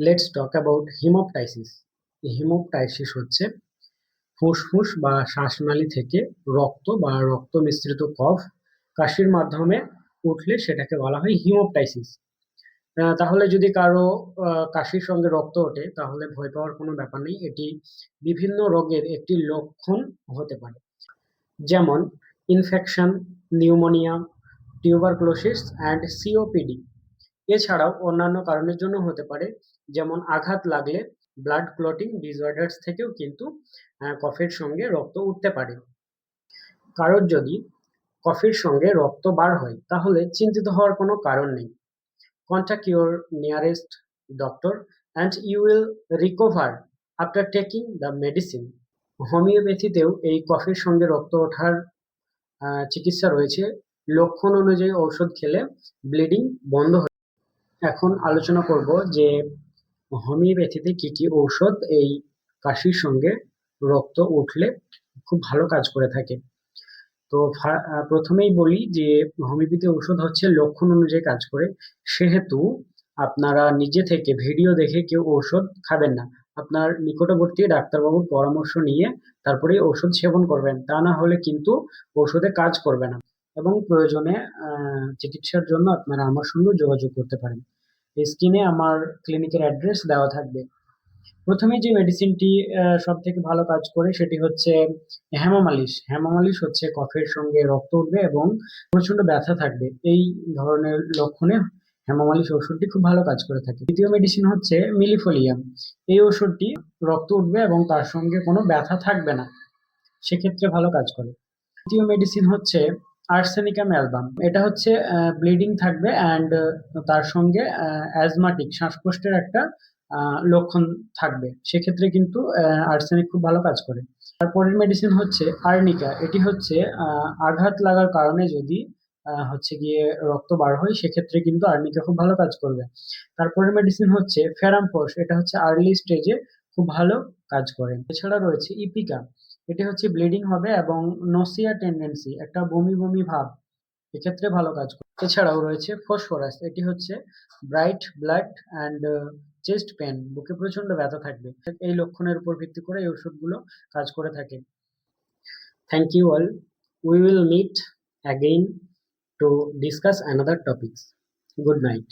Let's talk about হিমোপটাইসিস হিমোপটাইসিস হচ্ছে ফুসফুস বা শ্বাসনালী থেকে রক্ত বা রক্ত মিশ্রিত কফ কাশির মাধ্যমে উঠলে সেটাকে বলা হয় হিমোপটাইসিস তাহলে যদি কারও কাশির সঙ্গে রক্ত ওঠে, তাহলে ভয় পাওয়ার কোনো ব্যাপার নেই। এটি বিভিন্ন রোগের একটি লক্ষণ হতে পারে। যেমন infection pneumonia tuberculosis and COPD এছাড়াও অন্যান্য কারণের জন্য হতে পারে, যেমন আঘাত লাগলে ব্লাড ক্লটিং ডিসঅর্ডারস থেকেও কিন্তু কফের সঙ্গে রক্ত উঠতে পারে। কারোর যদি কফির সঙ্গে রক্ত বার হয়, তাহলে চিন্তিত হওয়ার কোনো কারণ নেই। Contact your nearest doctor and you will recover after taking the medicine হোমিওপ্যাথিতেও এই কফির সঙ্গে রক্ত ওঠার চিকিৎসা রয়েছে। লক্ষণ অনুযায়ী ঔষধ খেলে ব্লিডিং বন্ধ হয় এখন আলোচনা করব যে হোমিওপ্যাথিতে কি কি ঔষধ এই কাশির সঙ্গে রক্ত উঠলে খুব ভালো কাজ করে থাকে। তো প্রথমেই বলি যে হোমিওপ্যাথি ঔষধ হচ্ছে লক্ষণ অনুযায়ী কাজ করে। সেহেতু আপনারা নিজে থেকে ভিডিও দেখে কেউ ঔষধ খাবেন না। আপনার নিকটবর্তী ডাক্তারবাবুর পরামর্শ নিয়ে তারপরে ঔষধ সেবন করবেন। তা না হলে কিন্তু ঔষধে কাজ করবে না এবং প্রয়োজনে চিকিৎসার জন্য আপনারা আমার সঙ্গে যোগাযোগ করতে পারেন। স্ক্রিনে আমার ক্লিনিকের অ্যাড্রেস দেওয়া থাকবে। প্রথমে যে মেডিসিনটি সব থেকে ভালো কাজ করে সেটি হচ্ছে হ্যামামালিশ হ্যামামালিশ হচ্ছে কফের সঙ্গে রক্ত উঠবে এবং প্রচণ্ড ব্যথা থাকবে। এই ধরনের লক্ষণে হ্যামামালিশ ওষুধটি খুব ভালো কাজ করে থাকে। দ্বিতীয় মেডিসিন হচ্ছে মিলিফোলিয়াম এই ওষুধটি রক্ত উঠবে এবং তার সঙ্গে কোনো ব্যথা থাকবে না। সেক্ষেত্রে ভালো কাজ করে। তৃতীয় মেডিসিন হচ্ছে আর্সেনিকাম অ্যালবাম এটা হচ্ছে ব্লিডিং থাকবে অ্যান্ড তার সঙ্গে অ্যাজমাটিক শ্বাসকষ্টের একটা লক্ষণ থাকবে। সেক্ষেত্রে কিন্তু আর্সেনিক খুব ভালো কাজ করে। তারপরের মেডিসিন হচ্ছে আর্নিকা এটি হচ্ছে আঘাত লাগার কারণে যদি হচ্ছে গিয়ে রক্ত বার হয়, সেক্ষেত্রে কিন্তু আর্নিকা খুব ভালো কাজ করবে। তারপরের মেডিসিন হচ্ছে ফেরামফোস এটা হচ্ছে আর্লি স্টেজে খুব ভালো কাজ করে। এছাড়া রয়েছে ইপিকা। এটি হচ্ছে ব্লিডিং হবে এবং নসিয়া টেন্ডেন্সি একটা বমি বমি ভাব, এক্ষেত্রে ভালো কাজ করে। এছাড়াও রয়েছে ফসফরাস এটি হচ্ছে bright blood and chest pain বুকে প্রচণ্ড ব্যথা থাকবে। এই লক্ষণের উপর ভিত্তি করে এই ওষুধগুলো কাজ করে থাকে। Thank you all we will meet again to discuss another topics good night